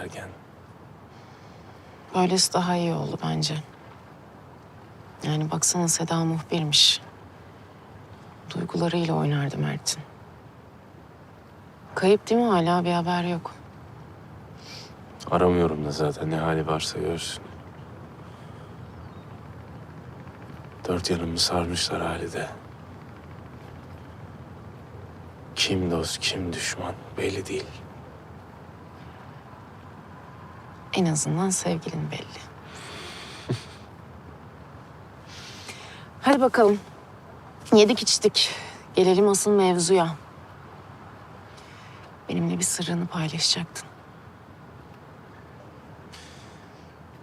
derken. Böylesi daha iyi oldu bence. Yani baksana Seda muhbirmiş. Duygularıyla oynardı Mert'in. Kayıp değil mi hala bir haber yok. Aramıyorum da zaten ne hali varsa görsün. Dört yanımı sarmışlar halide. Kim dost kim düşman belli değil. En azından sevgilin belli. Hadi bakalım. Yedik içtik. Gelelim asıl mevzuya. Benimle bir sırrını paylaşacaktın.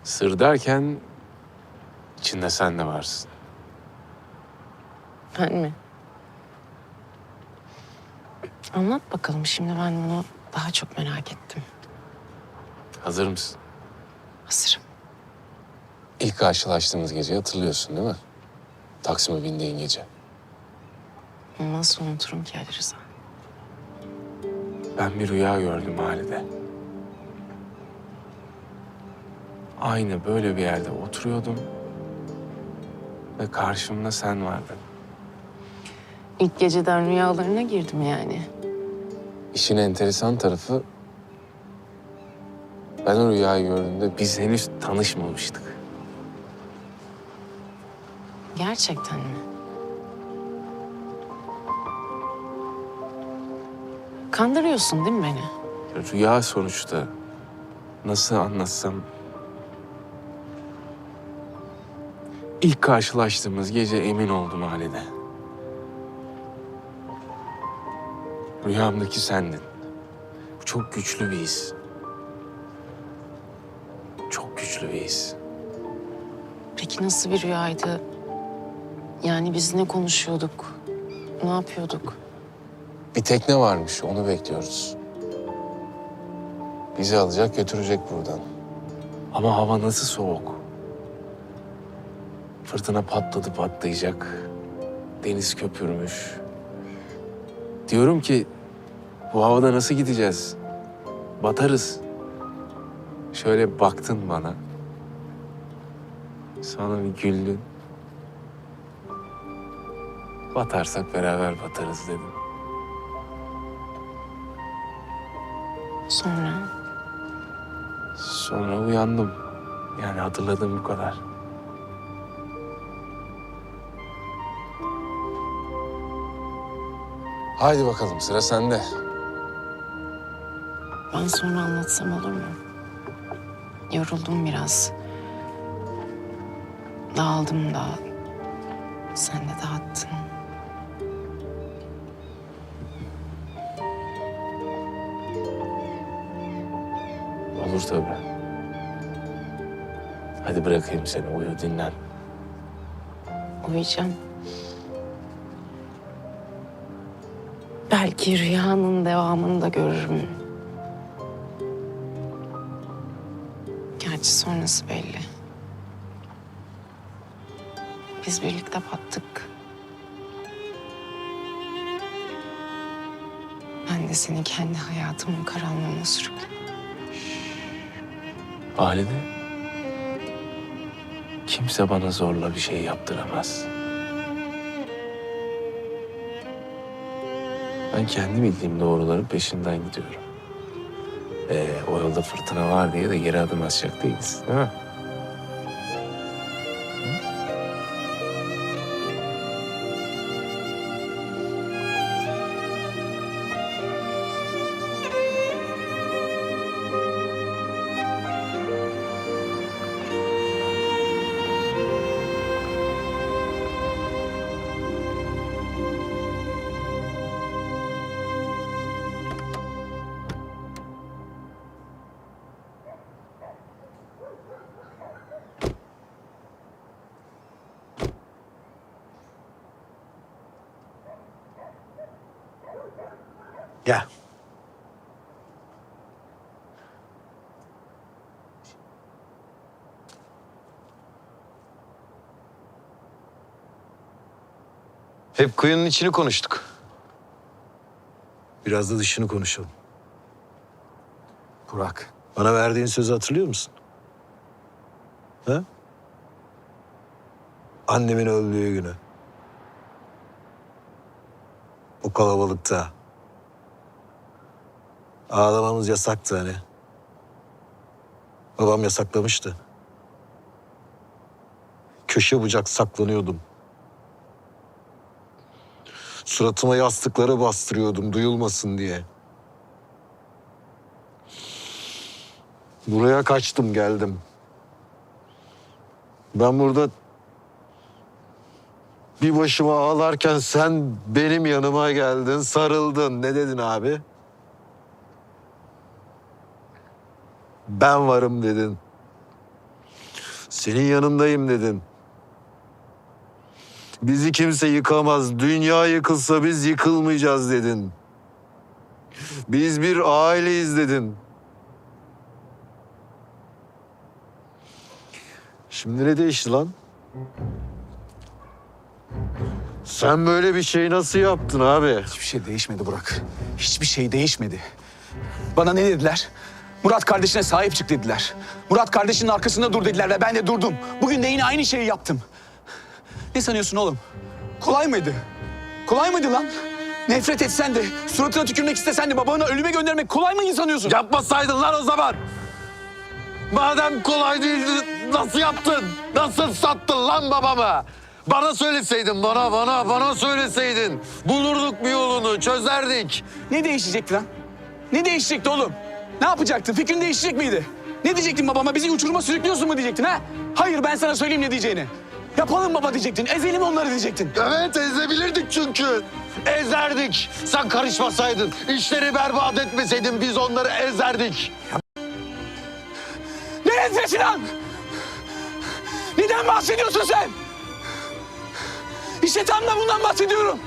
Sır derken içinde sen de varsın. Ben mi? Anlat bakalım şimdi ben bunu daha çok merak ettim. Hazır mısın? Hazırım. İlk karşılaştığımız geceyi hatırlıyorsun değil mi? Taksim'e bindiğin gece. Nasıl unuturum ki Ali Rıza? Ben bir rüya gördüm halide. Aynı böyle bir yerde oturuyordum. Ve karşımda sen vardın. İlk geceden rüyalarına girdim yani. İşin enteresan tarafı... Ben o rüyayı gördüğümde biz henüz tanışmamıştık. Gerçekten mi? Kandırıyorsun değil mi beni? Rüya sonuçta. Nasıl anlatsam... İlk karşılaştığımız gece emin oldum halide. Rüyamdaki sendin. Bu çok güçlü bir his. Çok güçlü bir his. Peki nasıl bir rüyaydı? Yani biz ne konuşuyorduk? Ne yapıyorduk? Bir tekne varmış, onu bekliyoruz. Bizi alacak, götürecek buradan. Ama hava nasıl soğuk. Fırtına patladı patlayacak. Deniz köpürmüş. Diyorum ki bu havada nasıl gideceğiz? Batarız. Şöyle baktın bana. Sonra bir güldün. Batarsak beraber batarız dedim. Sonra Sonra uyandım. Yani hatırladığım bu kadar. Haydi bakalım sıra sende. ben sonra anlatsam olur mu? Yoruldum biraz. Dağıldım da. Sen de dağıttın. Olur tabii. Hadi bırakayım seni uyu dinlen. Uyuyacağım. Belki rüyanın devamını da görürüm. Gerçi sonrası belli. Biz birlikte battık. Ben de seni kendi hayatımın karanlığına sürükledim. Halide. Kimse bana zorla bir şey yaptıramaz. Ben kendi bildiğim doğruların peşinden gidiyorum. Ee, o yolda fırtına var diye de geri adım atacak değiliz, değil mi? Gel. Hep kuyunun içini konuştuk. Biraz da dışını konuşalım. Burak, Bana verdiğin sözü hatırlıyor musun? Ha? Annemin öldüğü günü. O kalabalıkta. Ağlamamız yasaktı hani. Babam yasaklamıştı. Köşe bucak saklanıyordum. Suratıma yastıkları bastırıyordum duyulmasın diye. Buraya kaçtım geldim. Ben burada bir başıma ağlarken sen benim yanıma geldin, sarıldın. Ne dedin abi? Ben varım dedin. Senin yanındayım dedin. Bizi kimse yıkamaz. Dünya yıkılsa biz yıkılmayacağız dedin. Biz bir aileyiz dedin. Şimdi ne değişti lan? Sen böyle bir şey nasıl yaptın abi? Hiçbir şey değişmedi Burak. Hiçbir şey değişmedi. Bana ne dediler? Murat kardeşine sahip çık dediler. Murat kardeşinin arkasında dur dediler ve ben de durdum. Bugün de yine aynı şeyi yaptım. Ne sanıyorsun oğlum? Kolay mıydı? Kolay mıydı lan? Nefret etsen de, suratına tükürmek istesen de babanı ölüme göndermek kolay mı sanıyorsun? Yapmasaydın lan o zaman. Madem kolay değildi nasıl yaptın? Nasıl sattın lan babamı? Bana söyleseydin bana bana bana söyleseydin. Bulurduk bir yolunu çözerdik. Ne değişecekti lan? Ne değişecekti oğlum? Ne yapacaktın? Fikrin değişecek miydi? Ne diyecektin babama? Bizi uçuruma sürüklüyorsun mu diyecektin ha? Hayır ben sana söyleyeyim ne diyeceğini. Yapalım baba diyecektin. Ezelim onları diyecektin. Evet ezebilirdik çünkü. Ezerdik. Sen karışmasaydın, işleri berbat etmeseydin biz onları ezerdik. Ne nefreti lan? Neden bahsediyorsun sen? İşte tam da bundan bahsediyorum.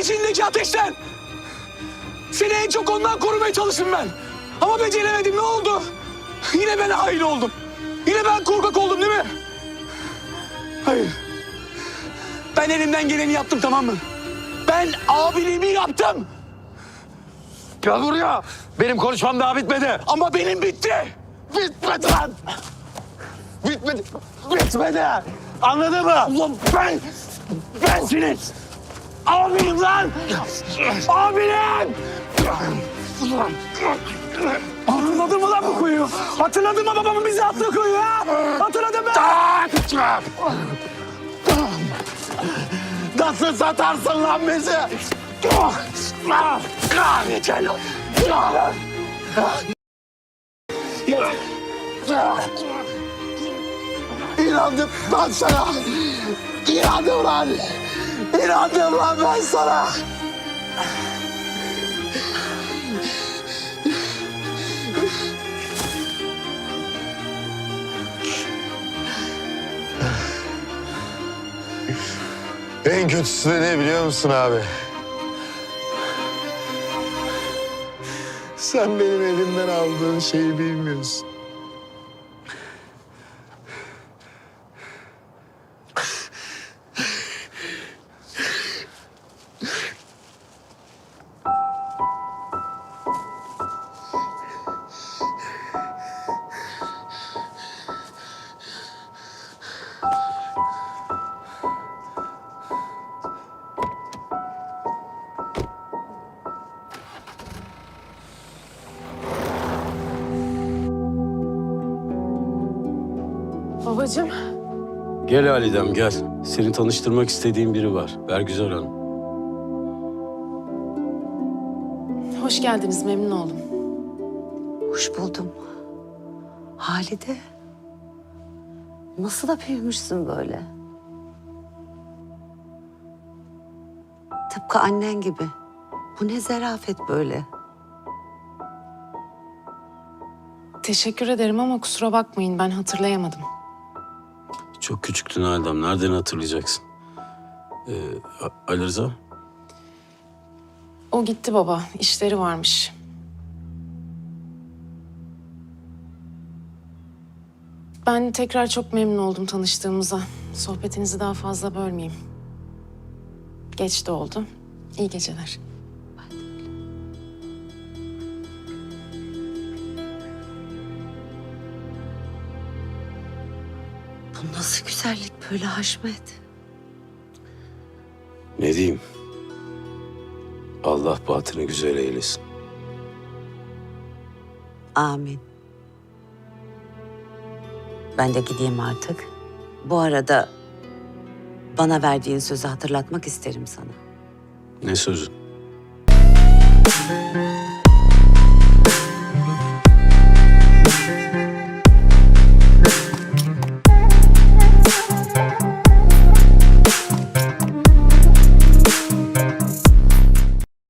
İçindeki ateşten. Seni en çok ondan korumaya çalıştım ben. Ama beceremedim ne oldu? Yine ben hain oldum. Yine ben korkak oldum değil mi? Hayır. Ben elimden geleni yaptım tamam mı? Ben abiliğimi yaptım. Gel buraya. Benim konuşmam daha bitmedi. Ama benim bitti. Bitmedi lan. Bitmedi. Bitmedi. Anladın mı? Ulan ben, ben senin abinim lan! Abinim! Hatırladın mı lan bu kuyu? Hatırladın mı babamın bizi attığı kuyu ha? Hatırladın mı? Nasıl satarsın lan bizi? Lan! İnandım ben sana. İnandım lan. İnandım lan ben sana. En kötüsü de ne biliyor musun abi? Sen benim elimden aldığın şeyi bilmiyorsun. Babacığım. Gel Halidem gel. Seni tanıştırmak istediğim biri var. Bergüzar Hanım. Hoş geldiniz. Memnun oldum. Hoş buldum. Halide. Nasıl da büyümüşsün böyle? Tıpkı annen gibi. Bu ne zarafet böyle. Teşekkür ederim ama kusura bakmayın. Ben hatırlayamadım. Çok küçüktün Halidem. Nereden hatırlayacaksın? Ee, Ali Rıza? O gitti baba. İşleri varmış. Ben tekrar çok memnun oldum tanıştığımıza. Sohbetinizi daha fazla bölmeyeyim. Geç de oldu. İyi geceler. Bu nasıl güzellik böyle Haşmet? Ne diyeyim? Allah batını güzel eylesin. Amin. Ben de gideyim artık. Bu arada bana verdiğin sözü hatırlatmak isterim sana. Ne sözü?